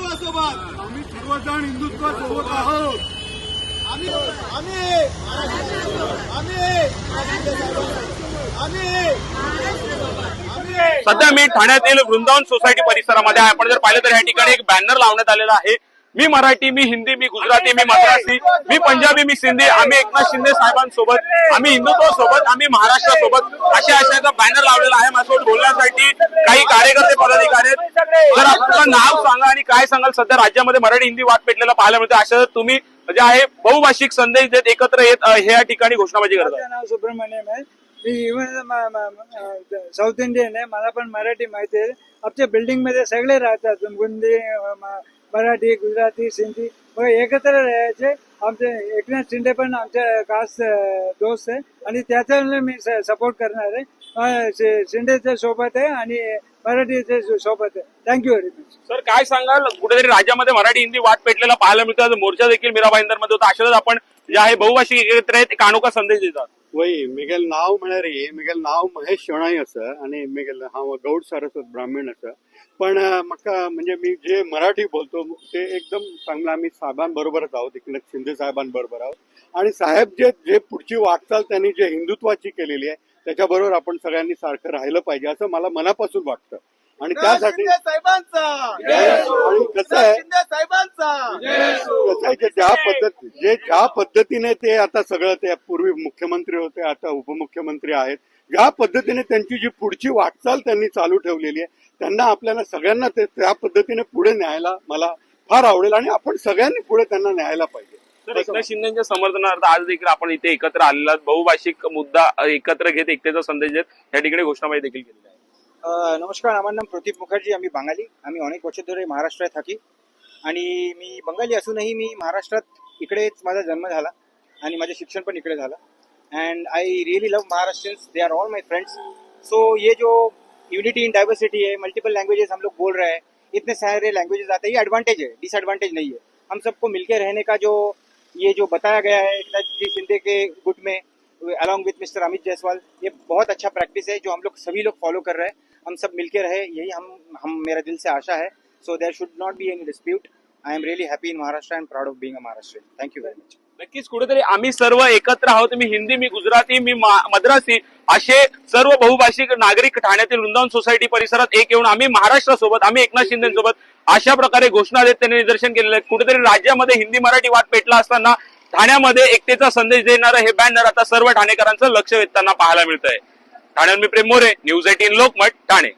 महाराष्ट्र आणि हिंदुत्व सोबत आहोत. आम्ही आम्ही आम्ही आम्ही आम्ही. सध्या मी ठाण्यातील वृंदावन सोसायटी परिसरामध्ये आहे. आपण जर पाहिलं तर या ठिकाणी एक बॅनर लावण्यात आलेला आहे. मी मराठी मी हिंदी मी गुजराती मी मद्रासी मी पंजाबी मी सिंधी आम्ही एकनाथ शिंदे साहेबांसोबत आम्ही हिंदुत्व सोबत आम्ही महाराष्ट्रासोबत अशा अशाचा बॅनर लावलेला आहे माझ्यासोबत बोलण्यासाठी. काही कार्यकर्ते पदाधिकारी आहेत. तर आपलं नाव सांगा आणि काय सांगाल? सध्या राज्यामध्ये मराठी हिंदी वाद पेटलेला पाहायला मिळते अशा तुम्ही जे आहे बहुभाषिक संदेश देत एकत्र येत हे या ठिकाणी घोषणाबाजी करतात सुब्रमण्यम आहे. मी इव्हन साऊथ इंडियन आहे. मला पण मराठी माहिती आहे. आमच्या बिल्डिंगमध्ये सगळे राहतात. गुंदी मराठी गुजराती सिंधी मग एकत्र राहायचे. आमचे एकनाथ शिंदे पण आमच्या खास दोस्त आहे. आणि त्याचा मी सपोर्ट करणार आहे. शि- शिंदेच्या सोबत आहे आणि मराठीच्या सोबत आहे. थँक्यू व्हेरी मच सर काय सांगाल? कुठेतरी राज्यामध्ये मराठी हिंदी वाद पेटलेला पाहायला मिळतो. मोर्चा देखील मीरा मध्ये होता. अशाच आपण जे आहे बहुभाषिक एकत्र आहेत एक अनोखा संदेश देतात. वही मिगेल नाव म्हणारी मिगेल नाव महेश शेणाई असं आणि मिगेल हा गौड सारस्वत ब्राह्मण असं. पण अं, म्हाका म्हणजे मी जे मराठी बोलतो ते एकदम चांगलं आम्ही साहेबांबरोबरच आहोत. एकनाथ शिंदे साहेबांबरोबर आहोत. आणि साहेब जे जे पुढची वाटचाल त्यांनी जे हिंदुत्वाची केलेली आहे त्याच्याबरोबर आपण सगळ्यांनी सारखं राहिलं पाहिजे असं मला मनापासून वाटतं. आणि त्यासाठी आणि कसं आहे कसं आहे ज्या पद्धती जे ज्या पद्धतीने ते आता सगळं ते पूर्वी मुख्यमंत्री होते आता उपमुख्यमंत्री आहेत ज्या पद्धतीने त्यांची जी पुढची वाटचाल त्यांनी चालू ठेवलेली आहे त्यांना आपल्याला सगळ्यांना ते त्या पद्धतीने पुढे न्यायला मला फार आवडेल आणि आपण सगळ्यांनी पुढे त्यांना न्यायला पाहिजे. तर एकनाथ शिंदेच्या समर्थनार्थ आज देखील आपण इथे एकत्र आलेला आहोत. बहुभाषिक मुद्दा अ, एकत्र घेत एकतेचा संदेश देत या ठिकाणी ঘোষণাবাজি देखील কেলেলি आहे আহ, নমস্কার আমার নাম প্রদীপ মুখার্জি আমি বাঙালি আমি অনেক বছর ধরে महाराष्ट्रात থাকি आणि मी बंगाली असूनही मी महाराष्ट्रात इकडेच माझा जन्म झाला आणि माझे शिक्षण पण इकडे झालं and I really love Maharashtrians they are all my friends so ये जो यूनिटी इन डाइवर्सिटी है मल्टीपल लैंग्वेजेस हम लोग बोल रहे हैं इतने सारे लैंग्वेजेस आते हैं ये एडवांटेज है डिसएडवांटेज नहीं है हम सबको मिलकर रहने का जो ये जो बताया गया है जी शिंदे के गुट में along with mister Amit Jaiswal ये बहुत अच्छा प्रैक्टिस है जो हम लोग सभी लोग फॉलो कर रहे हैं। हम सब मिलके रहे, यही हम हम, मेरा दिल से आशा है। So there should not be any dispute I am really happy in Maharashtra and proud of being Maharashtra thank you very much नक्कीच कुठेतरी आम्ही सर्व एकत्र आहोत. मी हिंदी मी गुजराती मी मद्रासी असे सर्व बहुभाषिक नागरिक ठाण्यातील वृंदावन सोसायटी परिसरात एक येऊन आम्ही महाराष्ट्रासोबत आम्ही एकनाथ शिंदेसोबत अशा प्रकारे घोषणा देत त्यांनी निदर्शन केलेलं आहे. कुठेतरी राज्यामध्ये हिंदी मराठी वाद पेटला असताना ठाण्यामध्ये एकतेचा संदेश देणारं हे बॅनर आता सर्व ठाणेकरांचं लक्ष वेधताना पाहायला मिळत आहे ठाण्यावर मी प्रेम मोरे न्यूज एटीन लोकमत ठाणे.